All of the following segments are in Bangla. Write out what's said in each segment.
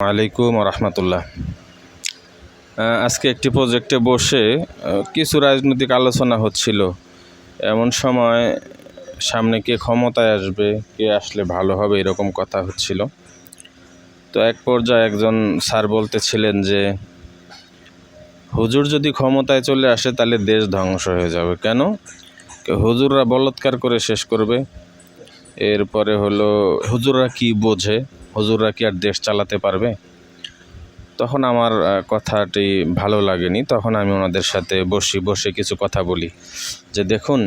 আলাইকুম রহমতুল্লাহ আজকে একটি প্রজেক্টে বসে কিছু রাজনৈতিক আলোচনা হচ্ছিল। এমন সময় সামনে কে ক্ষমতায় আসবে, কে আসলে ভালো হবে, এরকম কথা হচ্ছিল। তো এক পর্যায়ে একজন স্যার বলতেছিলেন যে, হুজুর যদি ক্ষমতায় চলে আসে, তাহলে দেশ ধ্বংস হয়ে যাবে। কেন? হুজুররা বলৎকার করে শেষ করবে। এরপরে হলো, হুজুররা কি বোঝে? হুজুররা কি আর দেশ চালাতে পারবে? তখন আমার কথাটি ভালো লাগেনি। তখন আমি ওনাদের সাথে বসি, বসে কিছু কথা বলি। যে দেখুন,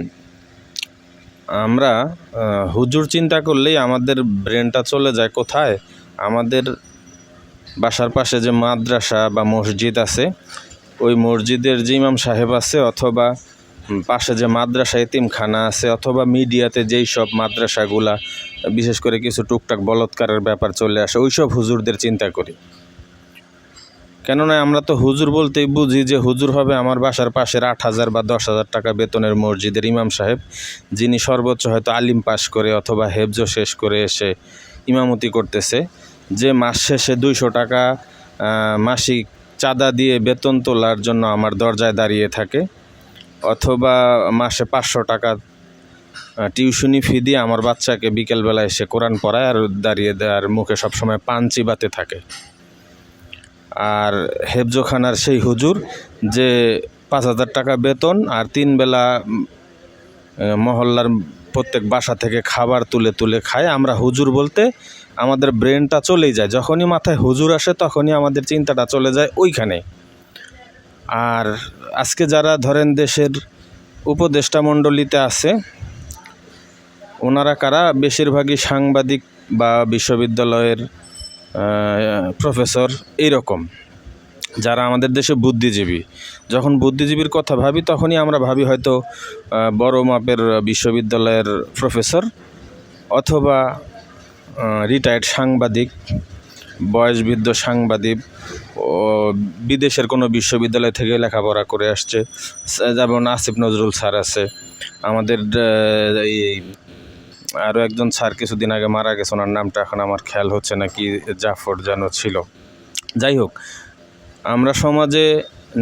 আমরা হুজুর চিন্তা করলেই আমাদের ব্রেনটা চলে যায় কোথায়? আমাদের বাসার পাশে যে মাদ্রাসা বা মসজিদ আছে, ওই মসজিদের যে ইমাম সাহেব আছে অথবা পাশে যে মাদ্রাসা, এতিমখানা আছে অথবা মিডিয়াতে যেই সব মাদ্রাসাগুলা বিশেষ করে কিছু টুকটাক বলৎকারের ব্যাপার চলে আসে ওই সব হুজুরদের চিন্তা করি। কেননা আমরা তো হুজুর বলতেই বুঝি যে হুজুর হবে আমার বাসার পাশের আট হাজার বা দশ হাজার টাকা বেতনের মসজিদের ইমাম সাহেব, যিনি সর্বোচ্চ হয়তো আলিম পাশ করে অথবা হেফজ শেষ করে এসে ইমামতি করতেছে, যে মাস শেষে দুইশো টাকা মাসিক চাঁদা দিয়ে বেতন তোলার জন্য আমার দরজায় দাঁড়িয়ে থাকে, অথবা মাসে পাঁচশো টাকা টিউশনি ফি দিয়ে আমার বাচ্চাকে বিকেলবেলা এসে কোরআন পড়ায় আর দাঁড়িয়ে দেওয়ার মুখে সবসময় পান চিবাতে থাকে। আর হেফজোখানার সেই হুজুর যে পাঁচ হাজার টাকা বেতন আর তিন বেলা মহল্লার প্রত্যেক বাসা থেকে খাবার তুলে তুলে খায়, আমরা হুজুর বলতে আমাদের ব্রেনটা চলেই যায়। যখনই মাথায় হুজুর আসে তখনই আমাদের চিন্তাটা চলে যায় ওইখানে। আর আজকে যারা ধরেন দেশের উপদেষ্টা মণ্ডলীতে আছে ওনারা কারা? বেশিরভাগই সাংবাদিক বা বিশ্ববিদ্যালয়ের প্রফেসর এইরকম, যারা আমাদের দেশে বুদ্ধিজীবী। যখন বুদ্ধিজীবীর কথা ভাবি, তখনই আমরা ভাবি হয়তো বড় মাপের বিশ্ববিদ্যালয়ের প্রফেসর অথবা রিটায়ার্ড সাংবাদিক, বয়সবৃদ্ধ সাংবাদিক বিদেশের কোনো বিশ্ববিদ্যালয় থেকে লেখাপড়া করে আসছে। যেমন আসিফ নজরুল স্যার আছে, আমাদের এই আরও একজন স্যার কিছুদিন আগে মারা গেছে, ওনার নামটা এখন আমার খেয়াল হচ্ছে না কি জাফর যেন ছিল। যাই হোক, আমরা সমাজে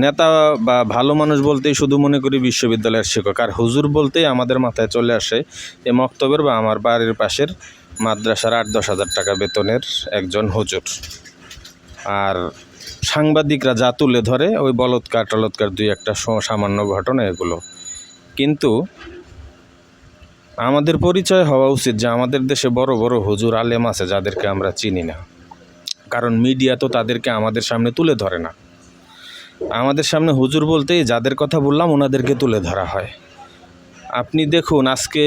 নেতা বা ভালো মানুষ বলতেই শুধু মনে করি বিশ্ববিদ্যালয়ের শিক্ষক। আর হুজুর বলতেই আমাদের মাথায় চলে আসে এ মক্তবের বা আমার বাড়ির পাশের মাদ্রাসার আট দশ হাজার টাকা বেতনের একজন হুজুর। আর সাংবাদিকরা যা তুলে ধরে, ওই বলৎকার টলৎকার দুই একটা সামান্য ঘটনা এগুলো। কিন্তু আমাদের পরিচয় হওয়া উচিত যে আমাদের দেশে বড় বড় হুজুর আলেম আছে যাদেরকে আমরা চিনি না। কারণ মিডিয়া তো তাদেরকে আমাদের সামনে তুলে ধরে না। আমাদের সামনে হুজুর বলতেই যাদের কথা বললাম ওনাদেরকে তুলে ধরা হয়। আপনি দেখুন, আজকে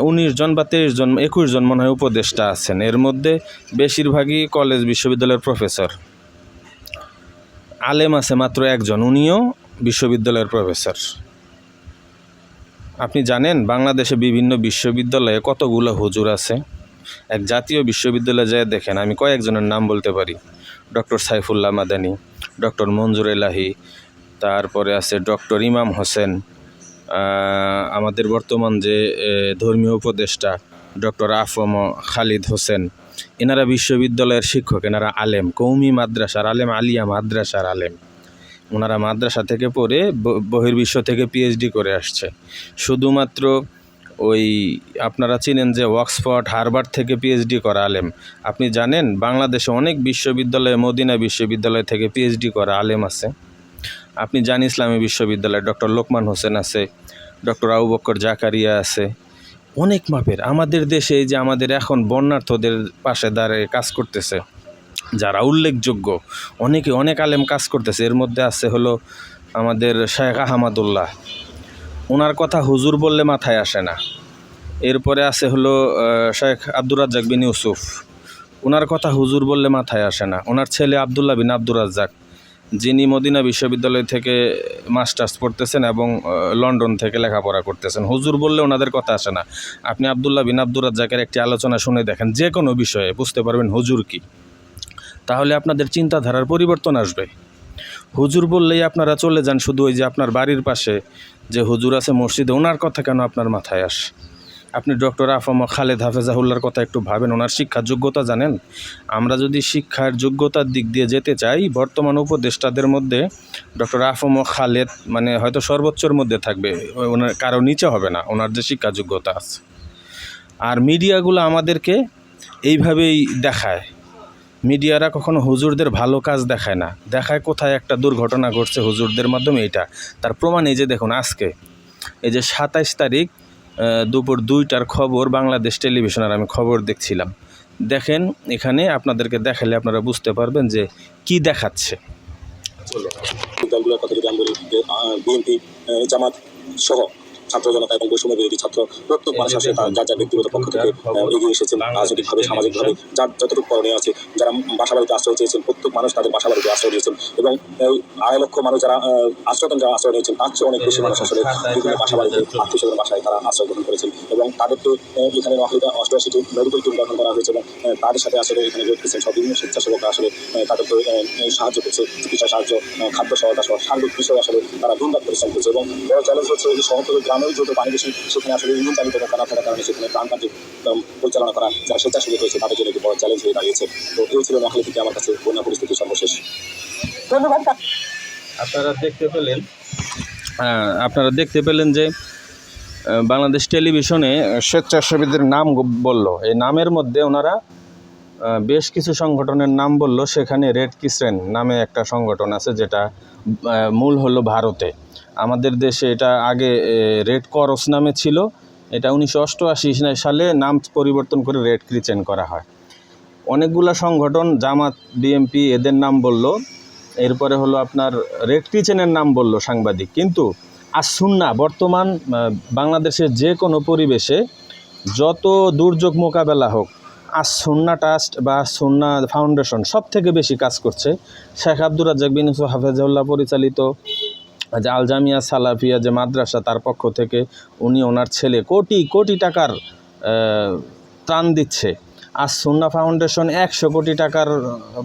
উনিশ জন বা তেইশ জন, একুশ জন মনে হয় উপদেষ্টা আছেন। এর মধ্যে বেশিরভাগই কলেজ বিশ্ববিদ্যালয়ের প্রফেসর। আলেম আছে মাত্র একজন, উনিও বিশ্ববিদ্যালয়ের প্রফেসর। আপনি জানেন বাংলাদেশে বিভিন্ন বিশ্ববিদ্যালয়ে কতগুলো হুজুর আছে? এক জাতীয় বিশ্ববিদ্যালয়ে যায় দেখেন, আমি কয়েকজনের নাম বলতে পারি। ডক্টর সাইফুল্লাহ মাদানি, ডক্টর মঞ্জুর এলাহি, তারপরে আছে ডক্টর ইমাম হোসেন আমাদের বর্তমান যে ধর্মীয় উপদেষ্টা ডক্টর আফম খালিদ হোসেন, এনারা বিশ্ববিদ্যালয়ের শিক্ষক, এনারা আলেম, কৌমি মাদ্রাসার আলেম, আলিয়া মাদ্রাসার আলেম। ওনারা মাদ্রাসা থেকে পড়ে বহির্বিশ্ব থেকে পিএইচডি করে আসছে। শুধুমাত্র ওই আপনারা চিনেন যে অক্সফোর্ড হারবার্ড থেকে পিএইচডি করা আলেম। আপনি জানেন বাংলাদেশে অনেক বিশ্ববিদ্যালয়ে, মদিনা বিশ্ববিদ্যালয় থেকে পিএইচডি করা আলেম আছে। আপনি জান ইসলামী বিশ্ববিদ্যালয় ডক্টর লোকমান হোসেন আছে, ডক্টর আবু বক্কর জাকারিয়া আছে। অনেক মাপের। আমাদের দেশে এই যে আমাদের এখন বন্যার্থদের পাশে দাঁড়িয়ে কাজ করতেছে যারা উল্লেখযোগ্য, অনেকে অনেক আলেম কাজ করতেছে। এর মধ্যে আছে হলো আমাদের শেখ আহমদুল্লাহ। ওনার কথা হুজুর বললে মাথায় আসে না। এরপরে আছে হলো শেখ আব্দুর রাজ্জাক বিন ইউসুফ। ওনার কথা হুজুর বললে মাথায় আসে না। ওনার ছেলে আবদুল্লাহ বিন আব্দুর রাজ্জাক, যিনি মদিনা বিশ্ববিদ্যালয় থেকে মাস্টার্স পড়তেছেন এবং লন্ডন থেকে লেখাপড়া করতেছেন। হুজুর বললে ওনাদের কথা আসে না। আপনি আবদুল্লাহ বিন আব্দুর রাজ্জাকের একটি আলোচনা শুনে দেখেন, যে কোনো বিষয়ে বুঝতে পারবেন হুজুর কি। তাহলে আপনাদের চিন্তাধারার পরিবর্তন আসবে। হুজুর বললেই আপনারা চলে যান শুধু ওই যে আপনার বাড়ির পাশে, যে হুজুর আছে মসজিদে, ওনার কথা কেন আপনার মাথায় আসে? আপনি ডক্টর আফম খালেদ হাফেজাহুল্লার কথা একটু ভাবেন, ওনার শিক্ষার যোগ্যতা জানেন? আমরা যদি শিক্ষার যোগ্যতার দিক দিয়ে যেতে চাই, বর্তমান উপদেষ্টাদের মধ্যে ডক্টর আফম খালেদ মানে হয়তো সর্বোচ্চর মধ্যে থাকবে ওনার কারও নিচে হবে না, ওনার যে শিক্ষা যোগ্যতা আছে। আর মিডিয়াগুলো আমাদেরকে এইভাবেই দেখায় মিডিয়ারা কখনো হুজুরদের ভালো কাজ দেখায় না। দেখায় কোথায় একটা দুর্ঘটনা ঘটছে হুজুরদের মাধ্যমে এটা। তার প্রমাণ এই যে দেখুন আজকে। এই যে সাতাইশ তারিখ দুপুর দুইটার খবর বাংলাদেশ টেলিভিশনের আমি খবর দেখছিলাম। দেখেন এখানে আপনাদেরকে দেখালে আপনারা বুঝতে পারবেন যে কি দেখাচ্ছে। জামাত সহ ছাত্র জনতা এবং বৈষম্য বিরোধী ছাত্র প্রত্যেক মানুষ আসে তার যার যার ব্যক্তিগত পক্ষ থেকে এগিয়ে এসেছেন রাজনৈতিকভাবে সামাজিকভাবে যার যতটুকু করণীয় আছে যারা বাসা বাড়িতে আশ্রয় চেয়েছেন প্রত্যেক মানুষ তাদের বাসা বাড়িতে আশ্রয় দিয়েছেন এবং আড়াই লক্ষ মানুষ যারা আহ, আশ্রয়দান যারা আশ্রয় নিয়েছেন তার চেয়ে অনেক বেশি মানুষ আসলে বিভিন্ন বাসা বাড়িতে আত্মীয় স্বজন বাসায় তারা আশ্রয় গ্রহণ করেছেন এবং তাদেরকে আহ, এখানে নোয়াখালীতে অষ্টআশিটি মেডিকেল টিম গঠন করা হয়েছে এবং তাদের সাথে আসলে এখানে যোগ দিচ্ছেন সব বিভিন্ন স্বেচ্ছাসেবকরা আসলে তাদেরকে আহ, সাহায্য করছে চিকিৎসা সাহায্য খাদ্য সহায়তা সহ সার্বিক বিষয়ে আসলে তারা ধূমধাম পরিশ্রম করছে এবং বড় চ্যালেঞ্জ হচ্ছে এই শহর থেকে গ্রামেও যেহেতু পানি সেখানে আসলে ইঞ্জিন চালিত না থাকার কারণে সেখানে প্রাণ কার্য পরিচালনা করা যারা স্বেচ্ছাসেবক হয়েছে। তাদের জন্য একটি বড় চ্যালেঞ্জ হয়ে দাঁড়িয়েছে। তো এই ছিল নোয়াখালী থেকে আমার কাছে বন্যা পরিস্থিতি সর্বশেষ। ধন্যবাদ আপনারা দেখতে পেলেন আপনারা দেখতে পেলেন যে বাংলাদেশ টেলিভিশনে স্বেচ্ছাসেবীদের নাম বলল। এই নামের মধ্যে ওনারা বেশ কিছু সংগঠনের নাম বলল। সেখানে রেড কিসেন নামে একটা সংগঠন আছে যেটা মূল হলো ভারতে। আমাদের দেশে এটা আগে রেড করস নামে ছিল। এটা উনিশশো অষ্টআশি সালে নাম পরিবর্তন করে রেড ক্রিচেন করা হয়। অনেকগুলা সংগঠন, জামাত বিএমপি এদের নাম বলল। এরপরে হলো আপনার রেড ক্রিচেনের নাম বলল সাংবাদিক। কিন্তু আর সুন্না, বর্তমান বাংলাদেশের যে কোনো পরিবেশে যত দুর্যোগ মোকাবেলা হোক আর সুন্না ট্রাস্ট বা সুন্না ফাউন্ডেশন সব থেকে বেশি কাজ করছে। শেখ আব্দুর রাজ্জাক বিন হাফেজাউল্লাহ পরিচালিত যে আলজামিয়া সালাফিয়া যে মাদ্রাসা, তার পক্ষ থেকে উনি ওনার ছেলে কোটি কোটি টাকার ত্রাণ দিচ্ছে। আর সুন্না ফাউন্ডেশন একশো কোটি টাকার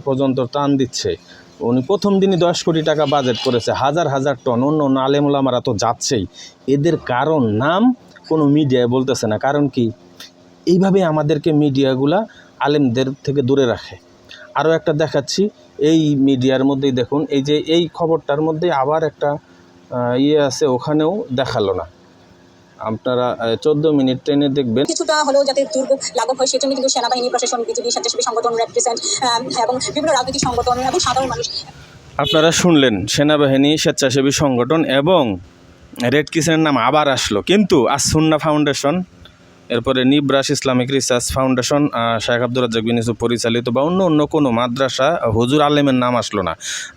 পর্যন্ত ত্রাণ দিচ্ছে। উনি প্রথম দিনই দশ কোটি টাকা বাজেট করেছে, হাজার হাজার টন। অন্য অন্য আলেমুলামারা তো যাচ্ছেই। এদের কারণ নাম কোনো মিডিয়ায় বলতেছে না। কারণ কি? এইভাবে আমাদেরকে মিডিয়াগুলা আলেমদের থেকে দূরে রাখে। আরও একটা দেখাচ্ছি, এই মিডিয়ার মধ্যেই দেখুন, এই যে এই খবরটার মধ্যে আবার একটা ইয়ে আছে ওখানেও দেখাল না। আপনারা চোদ্দ মিনিট ট্রেনে দেখবেন। কিছুটা হলেও যাতে দুর্ভোগ লাঘব হয় সেজন্য কিন্তু সেনাবাহিনী প্রশাসন বিজেপি স্বেচ্ছাসেবী সংগঠন রেপ্রেজেন্ট এবং বিভিন্ন রাজনৈতিক সংগঠন এবং সাধারণ মানুষ। আপনারা শুনলেন সেনাবাহিনী স্বেচ্ছাসেবী সংগঠন এবং রেড কিসেনের নাম আবার আসলো। কিন্তু আর সুন্না ফাউন্ডেশন এরপরে Nibras Islamic research foundation Sheikh Abdur Razzak, bin পরিচালিত বা অন্য অন্য কোনো মাদ্রাসা, হুজুর আলেমের নাম আসলো না।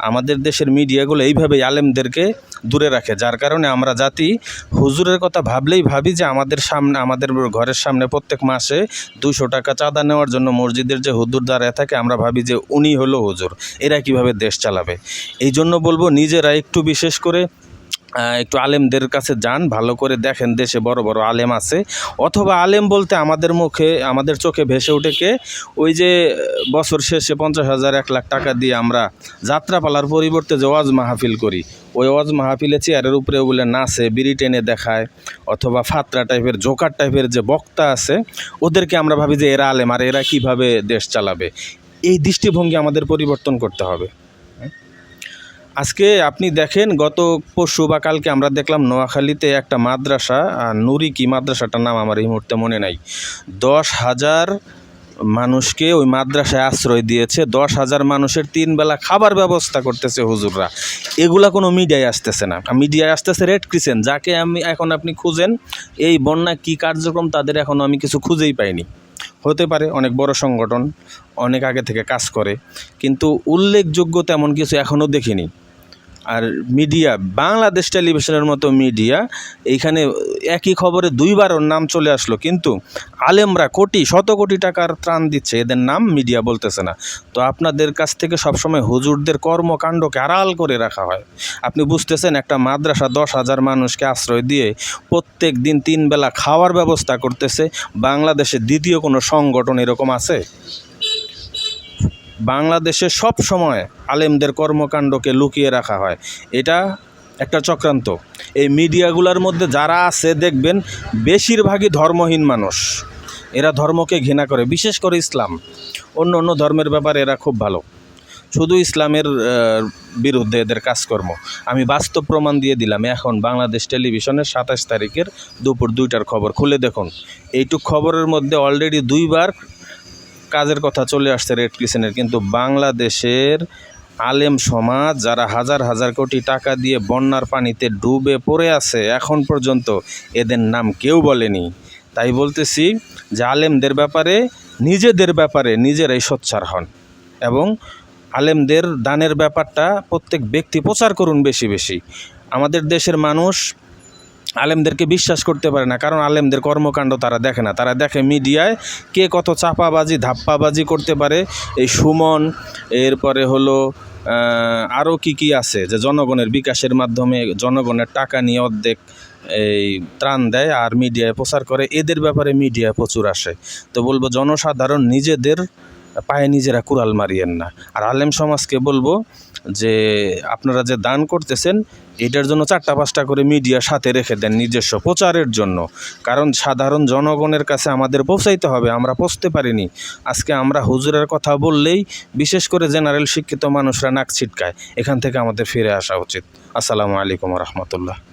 আমাদের দেশের মিডিয়াগুলো এইভাবেই আলেমদেরকে দূরে রাখে, যার কারণে আমরা জাতি হুজুরের কথা ভাবলেই ভাবি যে আমাদের সামনে, আমাদের ঘরের সামনে প্রত্যেক মাসে দুশো টাকা চাঁদা নেওয়ার জন্য মসজিদের যে হুজুর দাঁড়ায় থাকে, আমরা ভাবি যে উনি হলো হুজুর। এরা কীভাবে দেশ চালাবে? এই জন্য বলব নিজেরা একটু বিশেষ করে একটু আলেমদের কাছে যান, ভালো করে দেখেন দেশে বড় বড় আলেম আছে। অথবা আলেম বলতে আমাদের মুখে, আমাদের চোখে ভেসে ওঠে কে? ওই যে, বছর শেষে পঞ্চাশ হাজার এক লাখ টাকা দিয়ে আমরা যাত্রাপালার পরিবর্তে যে ওয়াজ মাহফিল করি, ওই ওয়াজ মাহফিলে চেয়ারের উপরে বলে নাচে, বিড়ি টেনে দেখায়, অথবা ফাতরা টাইপের, জোকার টাইপের যে বক্তা আছে, ওদেরকে আমরা ভাবি যে এরা আলেম, আর এরা কীভাবে দেশ চালাবে? এই দৃষ্টিভঙ্গি আমাদের পরিবর্তন করতে হবে। আজকে আপনি দেখেন, গত পরশু বা কালকে আমরা দেখলাম নোয়াখালীতে একটা মাদ্রাসা নুরি কি মাদ্রাসাটার নাম আমার এই মুহূর্তে মনে নাই। দশ হাজার মানুষকে ওই মাদ্রাসায় আশ্রয় দিয়েছে, দশ হাজার মানুষের তিন বেলা খাবার ব্যবস্থা করতেছে হুজুররা। এগুলা কোনো মিডিয়ায় আসতেছে না। মিডিয়ায় আসতেছে রেড ক্রিসেন যাকে আমি এখন আপনি খুঁজেন, এই বন্যা কী কার্যক্রম তাদের এখনও আমি কিছু খুঁজেই পাইনি। হতে পারে অনেক বড় সংগঠন, অনেক আগে থেকে কাজ করে, কিন্তু উল্লেখযোগ্য তেমন কিছু এখনও দেখিনি। আর মিডিয়া, বাংলাদেশ টেলিভিশনের মতো মিডিয়া এইখানে একই খবরে দুইবার ওর নাম চলে আসলো। কিন্তু আলেমরা কোটি, শত কোটি টাকার ত্রাণ দিচ্ছে, এদের নাম মিডিয়া বলতেছে না। তো আপনাদের কাছ থেকে সবসময় হুজুরদের কর্মকাণ্ডকে আড়াল করে রাখা হয়। আপনি বুঝতেছেন, একটা মাদ্রাসা দশ হাজার মানুষকে আশ্রয় দিয়ে প্রত্যেক দিন তিন বেলা খাওয়ার ব্যবস্থা করতেছে। বাংলাদেশে দ্বিতীয় কোনো সংগঠন এরকম আছে? বাংলাদেশে সব সময় আলেমদের কর্মকাণ্ডকে লুকিয়ে রাখা হয়। এটা একটা চক্রান্ত। এই মিডিয়াগুলোর মধ্যে যারা আছে, দেখবেন বেশিরভাগই ধর্মহীন মানুষ। এরা ধর্মকে ঘৃণা করে, বিশেষ করে ইসলাম। অন্য অন্য ধর্মের ব্যাপারে এরা খুব ভালো। শুধু ইসলামের বিরুদ্ধে এদের কাজকর্ম। আমি বাস্তব প্রমাণ দিয়ে দিলাম, এখন বাংলাদেশ টেলিভিশনের সাতাশ তারিখের দুপুর দুইটার খবর। খুলে দেখুন। এইটুক খবরের মধ্যে অলরেডি দুইবার কাজের কথা চলে আসছে রেড ক্রিসেন্টের কিন্তু বাংলাদেশের আলেম সমাজ যারা হাজার হাজার কোটি টাকা দিয়ে বন্যার পানিতে ডুবে পড়ে আছে, এখন পর্যন্ত এদের নাম কেউ বলেনি। তাই বলতেছি যে আলেমদের ব্যাপারে, নিজেদের ব্যাপারে নিজেরাই সোচ্চার হন এবং আলেমদের দানের ব্যাপারটা প্রত্যেক ব্যক্তি প্রচার করুন বেশি বেশি। আমাদের দেশের মানুষ আলেমদেরকে বিশ্বাস করতে পারে না, কারণ আলেমদের কর্মকাণ্ড তারা দেখে না। তারা দেখে মিডিয়ায় কে কত চাপাবাজি, ধাপ্পাবাজি করতে পারে। এই সুমন, এরপরে হলো আরও কি কি আছে যে জনগণের বিকাশের মাধ্যমে জনগণের টাকা নিয়ে অর্ধেক এই ত্রাণ দেয় আর মিডিয়ায় প্রচার করে। এদের ব্যাপারে মিডিয়ায় প্রচুর আসে। তো বলব, জনসাধারণ নিজেদের পায়ে নিজেরা কুড়াল মারিয়েন না। আর আলেম সমাজকে বলব যে, আপনারা যে দান করতেছেন, এটার জন্য চারটা পাঁচটা করে মিডিয়া সাথে রেখে দেন নিজস্ব প্রচারের জন্য। কারণ সাধারণ জনগণের কাছে আমাদের পৌঁছাইতে হবে, আমরা পৌঁছতে পারিনি। আজকে আমরা হুজুরের কথা বললেই বিশেষ করে জেনারেল শিক্ষিত মানুষরা নাক ছিটকায়। এখান থেকে আমাদের ফিরে আসা উচিত। আসসালামু আলাইকুম রহমতুল্লাহ।